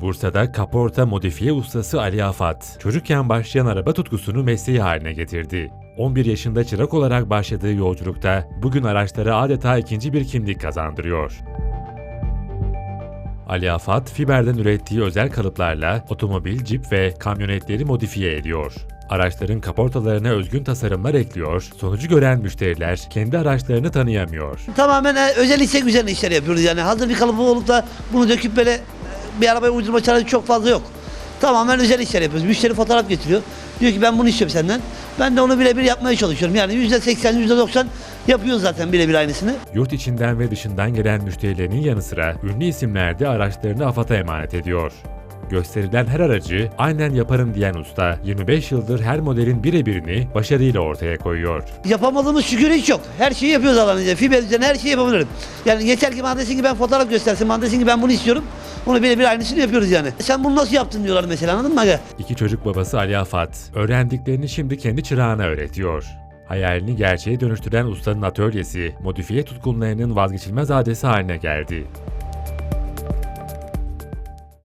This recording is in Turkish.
Bursa'da kaporta modifiye ustası Ali Afat, çocukken başlayan araba tutkusunu mesleği haline getirdi. 11 yaşında çırak olarak başladığı yolculukta bugün araçlara adeta ikinci bir kimlik kazandırıyor. Ali Afat, fiberden ürettiği özel kalıplarla otomobil, cip ve kamyonetleri modifiye ediyor. Araçların kaportalarına özgün tasarımlar ekliyor, sonucu gören müşteriler kendi araçlarını tanıyamıyor. Tamamen e, özel istek üzerine işler yapıyoruz yani. Hazır bir kalıbı olup da bunu döküp böyle bir arabaya uydurma çaresi çok fazla yok. Tamamen özel işler yapıyoruz. Müşteri fotoğraf getiriyor. Diyor ki ben bunu istiyorum senden. Ben de onu birebir yapmaya çalışıyorum. Yani %80, %90 yapıyoruz zaten birebir aynısını. Yurt içinden ve dışından gelen müşterilerinin yanı sıra ünlü isimler de araçlarını AFAD'a emanet ediyor. Gösterilen her aracı aynen yaparım diyen usta 25 yıldır her modelin birebirini başarıyla ortaya koyuyor. Yapamadığımız şükür hiç yok. Her şeyi yapıyoruz izniyle. Fiber üzerine her şeyi yapabilirim. Yani yeter ki bana desin ki ben fotoğraf göstersin. Bana desin ki ben bunu istiyorum. Onu birebir aynısını yapıyoruz yani. Sen bunu nasıl yaptın diyorlar mesela anladın mı aga? İki çocuk babası Ali Afat, öğrendiklerini şimdi kendi çırağına öğretiyor. Hayalini gerçeğe dönüştüren ustanın atölyesi, modifiye tutkunlarının vazgeçilmez adesi haline geldi.